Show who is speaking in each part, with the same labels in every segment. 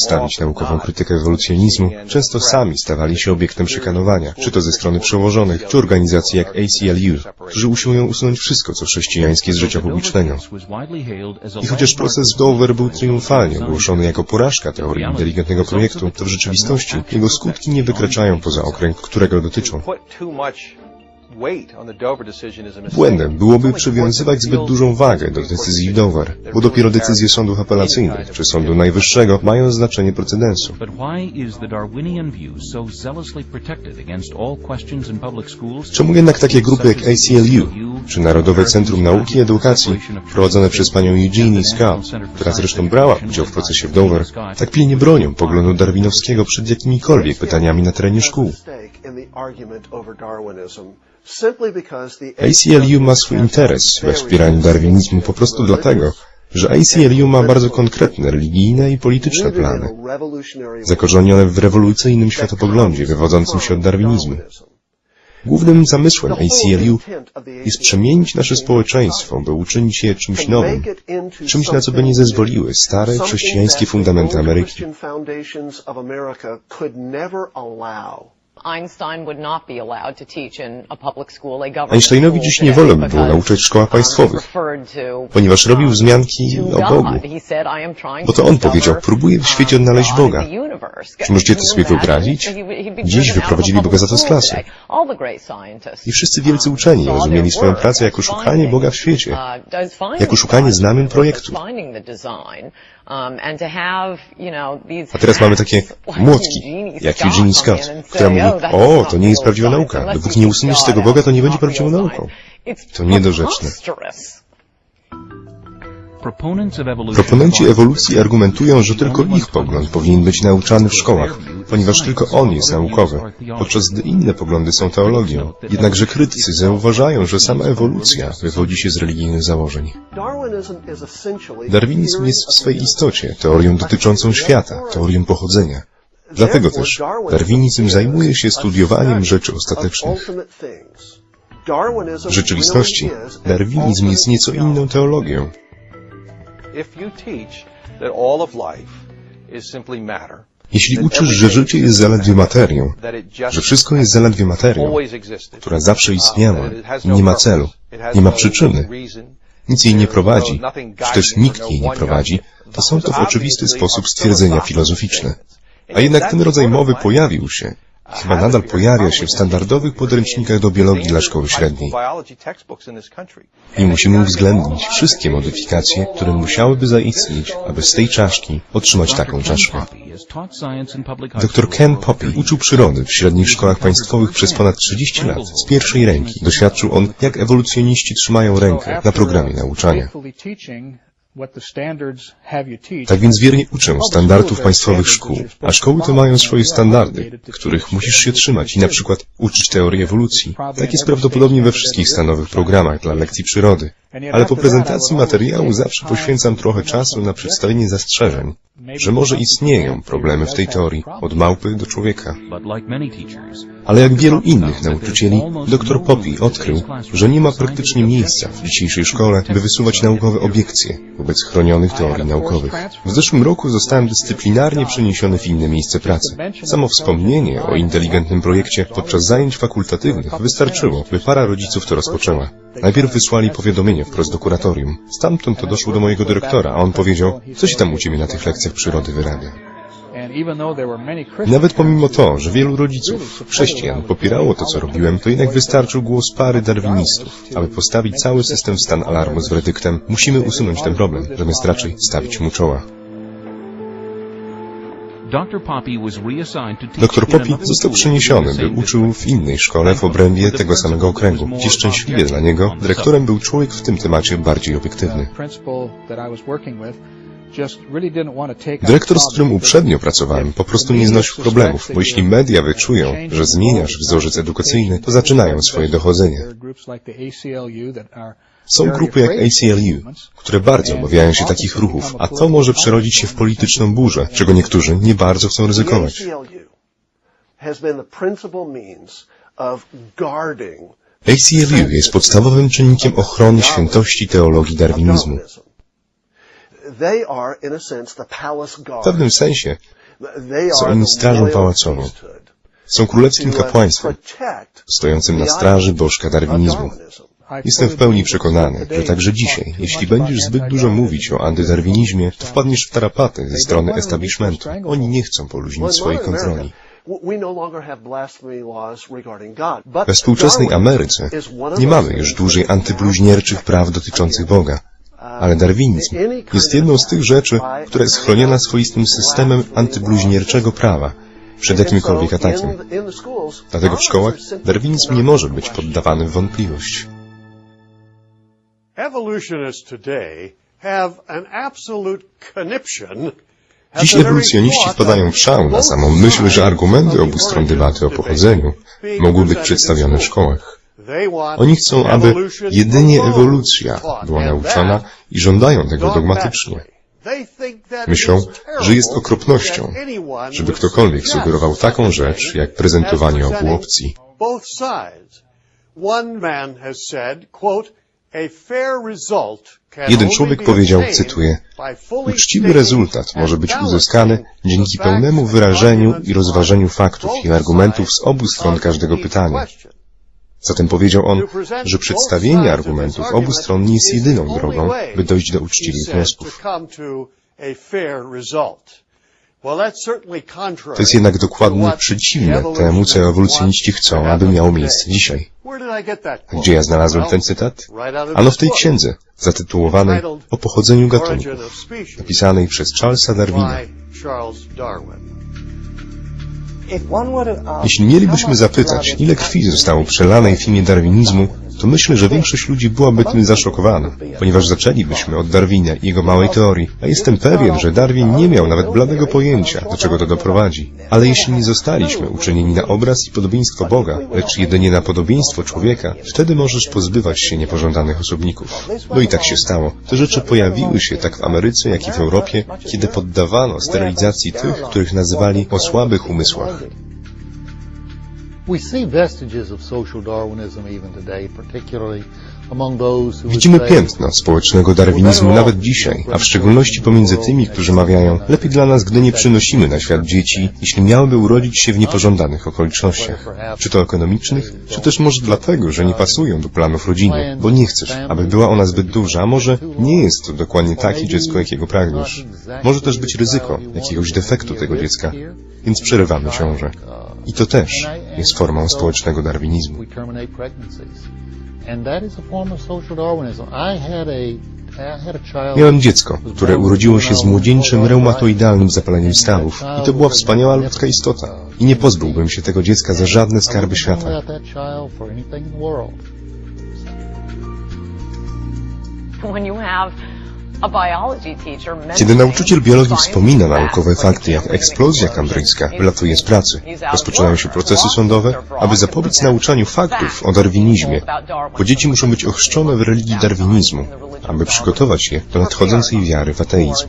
Speaker 1: stawić naukową krytykę ewolucjonizmu, często sami stawali się obiektem szykanowania, czy to ze strony przełożonych, czy organizacji jak ACLU, którzy usiłują usunąć wszystko, co chrześcijańskie z życia publicznego. I chociaż proces Dover był triumfalnie ogłoszony jako porażka teorii inteligentnego projektu, to w rzeczywistości jego skutki nie wykraczają poza okręg, którego dotyczą. Błędem byłoby przywiązywać zbyt dużą wagę do decyzji Dover, bo dopiero decyzje sądów apelacyjnych czy Sądu Najwyższego mają znaczenie precedensu. Czemu jednak takie grupy jak ACLU, czy Narodowe Centrum Nauki i Edukacji, prowadzone przez panią Eugenie Scott, która zresztą brała udział w procesie w Dover, tak pilnie bronią poglądu darwinowskiego przed jakimikolwiek pytaniami na terenie szkół? ACLU ma swój interes we wspieraniu darwinizmu po prostu dlatego, że ACLU ma bardzo konkretne religijne i polityczne plany, zakorzenione w rewolucyjnym światopoglądzie wywodzącym się od darwinizmu. Głównym zamysłem ACLU jest przemienić nasze społeczeństwo, by uczynić je czymś nowym, czymś na co by nie zezwoliły stare chrześcijańskie fundamenty Ameryki. Einsteinowi dziś nie wolno by było nauczać w szkołach
Speaker 2: um,
Speaker 1: państwowych, ponieważ robił
Speaker 2: um,
Speaker 1: wzmianki o Bogu.
Speaker 2: God. He said, "I am trying
Speaker 1: Bo
Speaker 2: to
Speaker 1: on powiedział, próbuję w świecie odnaleźć
Speaker 2: God
Speaker 1: Boga.
Speaker 2: in the universe."
Speaker 1: Czy możecie to sobie wyobrazić? Dziś
Speaker 2: driven out of
Speaker 1: wyprowadzili
Speaker 2: a
Speaker 1: Boga za to z klasy. I wszyscy wielcy
Speaker 2: um,
Speaker 1: uczeni rozumieli swoją pracę jako szukanie Boga w świecie,
Speaker 2: uh,
Speaker 1: jako szukanie znamion projektu.
Speaker 2: Um, and to have, you know, these
Speaker 1: A teraz mamy takie młotki, jak Eugenie Scott, która mówi,
Speaker 2: "Oh,
Speaker 1: o, to nie jest prawdziwa nauka. Dopóki nie usuniesz tego Boga, to nie będzie prawdziwą nauką. To niedorzeczne. Proponenci ewolucji argumentują, że tylko ich pogląd powinien być nauczany w szkołach, ponieważ tylko on jest naukowy, podczas gdy inne poglądy są teologią. Jednakże krytycy zauważają, że sama ewolucja wywodzi się z religijnych założeń. Darwinizm jest w swej istocie teorią dotyczącą świata, teorią pochodzenia. Dlatego też darwinizm zajmuje się studiowaniem rzeczy ostatecznych. W rzeczywistości darwinizm jest nieco inną teologią.
Speaker 3: If you teach that all of life is simply matter,
Speaker 1: Jeśli uczysz, że życie jest zaledwie materią, że wszystko jest zaledwie materią, która zawsze
Speaker 3: uh,
Speaker 1: istniała,
Speaker 3: no
Speaker 1: nie ma celu, nie ma
Speaker 3: no
Speaker 1: przyczyny, nic jej nie prowadzi,
Speaker 3: no- nothing
Speaker 1: czy też nikt jej nie prowadzi, to są to w oczywisty sposób stwierdzenia filozoficzne. A jednak ten rodzaj mowy pojawił się, chyba nadal pojawia się w standardowych podręcznikach do biologii dla szkoły średniej. I musimy uwzględnić wszystkie modyfikacje, które musiałyby zaistnieć, aby z tej czaszki otrzymać taką czaszkę. Dr Ken Poppy uczył przyrody w średnich szkołach państwowych przez ponad 30 lat. Z pierwszej ręki doświadczył on, jak ewolucjoniści trzymają rękę na programie nauczania. Tak więc wiernie uczę standardów państwowych szkół, a szkoły te mają swoje standardy, których musisz się trzymać i na przykład uczyć teorii ewolucji. Tak jest prawdopodobnie we wszystkich stanowych programach dla lekcji przyrody. Ale po prezentacji materiału zawsze poświęcam trochę czasu na przedstawienie zastrzeżeń, że może istnieją problemy w tej teorii od małpy do człowieka. Ale jak wielu innych nauczycieli, dr Poppy odkrył, że nie ma praktycznie miejsca w dzisiejszej szkole, by wysuwać naukowe obiekcje wobec chronionych teorii naukowych. W zeszłym roku zostałem dyscyplinarnie przeniesiony w inne miejsce pracy. Samo wspomnienie o inteligentnym projekcie podczas zajęć fakultatywnych wystarczyło, by para rodziców to rozpoczęła. Najpierw wysłali powiadomienie wprost do kuratorium. Stamtąd to doszło do mojego dyrektora, a on powiedział, co się tam u ciebie na tych lekcjach przyrody wyrabia. Nawet pomimo to, że wielu rodziców, chrześcijan, popierało to, co robiłem, to jednak wystarczył głos pary darwinistów, aby postawić cały system w stan alarmu z werdyktem musimy usunąć ten problem, zamiast raczej stawić mu czoła. Dr Poppy został przeniesiony, by uczył w innej szkole w obrębie tego samego okręgu, gdzie szczęśliwie dla niego. dyrektorem był człowiek w tym temacie bardziej obiektywny. Dyrektor, z którym uprzednio pracowałem, po prostu nie znosił problemów, bo jeśli media wyczują, że zmieniasz wzorzec edukacyjny, to zaczynają swoje dochodzenie. Są grupy jak ACLU, które bardzo obawiają się takich ruchów, a to może przerodzić się w polityczną burzę, czego niektórzy nie bardzo chcą ryzykować. ACLU jest podstawowym czynnikiem ochrony świętości teologii darwinizmu. W pewnym sensie są oni strażą pałacową. są królewskim kapłaństwem, stojącym na straży bożka darwinizmu. Jestem w pełni przekonany, że także dzisiaj, jeśli będziesz zbyt dużo mówić o antydarwinizmie, to wpadniesz w tarapaty ze strony establishmentu. Oni nie chcą poluźnić swojej kontroli.
Speaker 4: We
Speaker 1: współczesnej Ameryce nie mamy już dłużej antybluźnierczych praw dotyczących Boga. Ale darwinizm jest jedną z tych rzeczy, która jest chroniona swoistym systemem antybluźnierczego prawa przed jakimkolwiek atakiem. Dlatego w szkołach darwinizm nie może być poddawany wątpliwość.
Speaker 5: Evolutionists today have an absolute conniption
Speaker 1: Dziś ewolucjoniści wpadają w szał na samą myśl, że argumenty obu stron debaty o pochodzeniu mogły być przedstawione w szkołach. Oni chcą, aby jedynie ewolucja była nauczana i żądają tego dogmatycznie. Myślą, że jest okropnością, żeby ktokolwiek sugerował taką rzecz, jak prezentowanie obu opcji. Jeden człowiek powiedział, cytuję, Uczciwy rezultat może być uzyskany dzięki pełnemu wyrażeniu i rozważeniu faktów i argumentów z obu stron każdego pytania. Zatem powiedział on, że przedstawienie argumentów obu stron nie jest jedyną drogą, by dojść do uczciwych wniosków.
Speaker 5: to
Speaker 1: jest jednak dokładnie przeciwne temu, co ewolucjoniści chcą, aby miało miejsce dzisiaj. Gdzie ja znalazłem ten cytat? Ano w tej księdze, zatytułowanej O pochodzeniu gatunków, napisanej przez Charlesa Darwina. Jeśli mielibyśmy zapytać, ile krwi zostało przelanej w imię darwinizmu, to myślę, że większość ludzi byłaby tym zaszokowana, ponieważ zaczęlibyśmy od Darwina i jego małej teorii, a jestem pewien, że Darwin nie miał nawet bladego pojęcia, do czego to doprowadzi. Ale jeśli nie zostaliśmy uczynieni na obraz i podobieństwo Boga, lecz jedynie na podobieństwo człowieka, wtedy możesz pozbywać się niepożądanych osobników. No i tak się stało. Te rzeczy pojawiły się tak w Ameryce, jak i w Europie, kiedy poddawano sterylizacji tych, których nazywali o słabych umysłach. Widzimy
Speaker 6: say
Speaker 1: piętno społecznego darwinizmu nawet dzisiaj, a w szczególności pomiędzy tymi, którzy mawiają, lepiej dla nas, gdy nie przynosimy na świat dzieci, jeśli miałyby urodzić się w niepożądanych okolicznościach. Czy to ekonomicznych, czy też może dlatego, że nie pasują do planów rodziny, bo nie chcesz, aby była ona zbyt duża, a może nie jest to dokładnie takie dziecko, jakiego pragniesz. Może też być ryzyko jakiegoś defektu tego dziecka, więc przerywamy ciążę. I to też jest formą społecznego darwinizmu. Miałem dziecko, które urodziło się z młodzieńczym reumatoidalnym zapaleniem stawów i to była wspaniała ludzka istota. I nie pozbyłbym się tego dziecka za żadne skarby świata.
Speaker 6: About that child for anything in the world.
Speaker 2: When you have
Speaker 1: Kiedy nauczyciel biologii wspomina naukowe fakty jak eksplozja kambryjska, wylatuje z pracy. Rozpoczynają się procesy sądowe, aby zapobiec nauczaniu faktów o darwinizmie, bo dzieci muszą być ochrzczone w religii darwinizmu, aby przygotować je do nadchodzącej wiary w ateizm.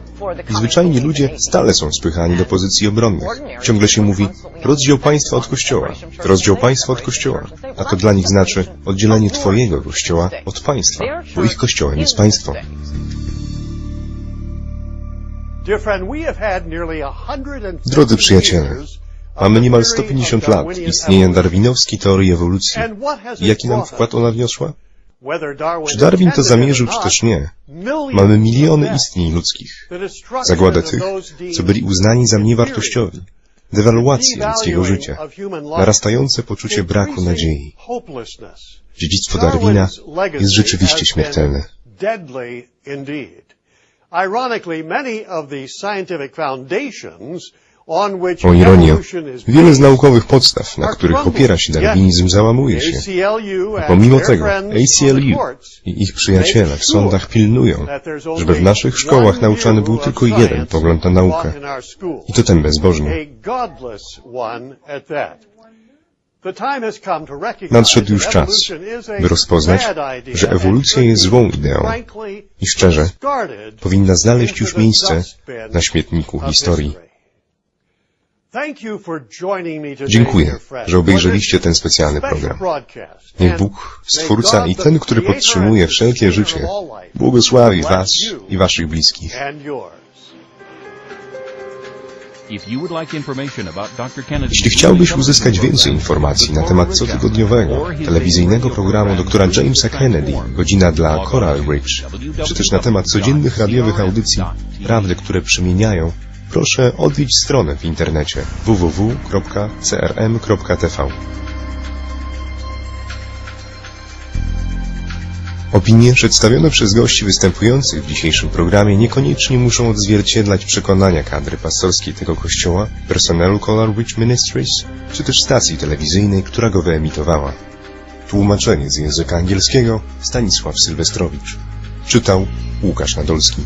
Speaker 1: I zwyczajni ludzie stale są spychani do pozycji obronnych. Ciągle się mówi, rozdział państwa od kościoła, rozdział państwa od kościoła. A to dla nich znaczy oddzielenie twojego kościoła od państwa, bo ich kościołem jest państwo. Drodzy przyjaciele, mamy niemal
Speaker 5: theory
Speaker 1: 150
Speaker 5: of
Speaker 1: lat istnienia darwinowskiej teorii ewolucji. Jaki nam wkład ona wniosła? Czy Darwin to zamierzył, czy też nie? Mamy miliony istnień ludzkich. Zagładę tych, co byli uznani za niewartościowi. Dewaluację ludzkiego życia. Narastające poczucie braku nadziei. Dziedzictwo Darwina jest rzeczywiście śmiertelne.
Speaker 5: Ironically, many of the scientific foundations on which
Speaker 1: O ironię, wiele z naukowych podstaw, na których opiera się darwinizm, załamuje się. A pomimo tego ACLU i ich przyjaciele w sądach pilnują, żeby w naszych szkołach nauczany był tylko jeden pogląd na naukę. I to ten bezbożny. Nadszedł już czas, by rozpoznać, że ewolucja jest złą ideą i szczerze powinna znaleźć już miejsce na śmietniku historii. Dziękuję, że obejrzeliście ten specjalny program. Niech Bóg, Stwórca i ten, który podtrzymuje wszelkie życie, błogosławi Was i Waszych bliskich. Jeśli chciałbyś uzyskać więcej informacji na temat cotygodniowego, telewizyjnego programu doktora Jamesa Kennedy, Godzina dla Coral Ridge, czy też na temat codziennych radiowych audycji, prawdy, które przemieniają, proszę odwiedź stronę w internecie www.crm.tv. Opinie przedstawione przez gości występujących w dzisiejszym programie niekoniecznie muszą odzwierciedlać przekonania kadry pastorskiej tego kościoła, personelu Coral Ridge Ministries, czy też stacji telewizyjnej, która go wyemitowała. Tłumaczenie z języka angielskiego Stanisław Sylwestrowicz. Czytał Łukasz Nadolski.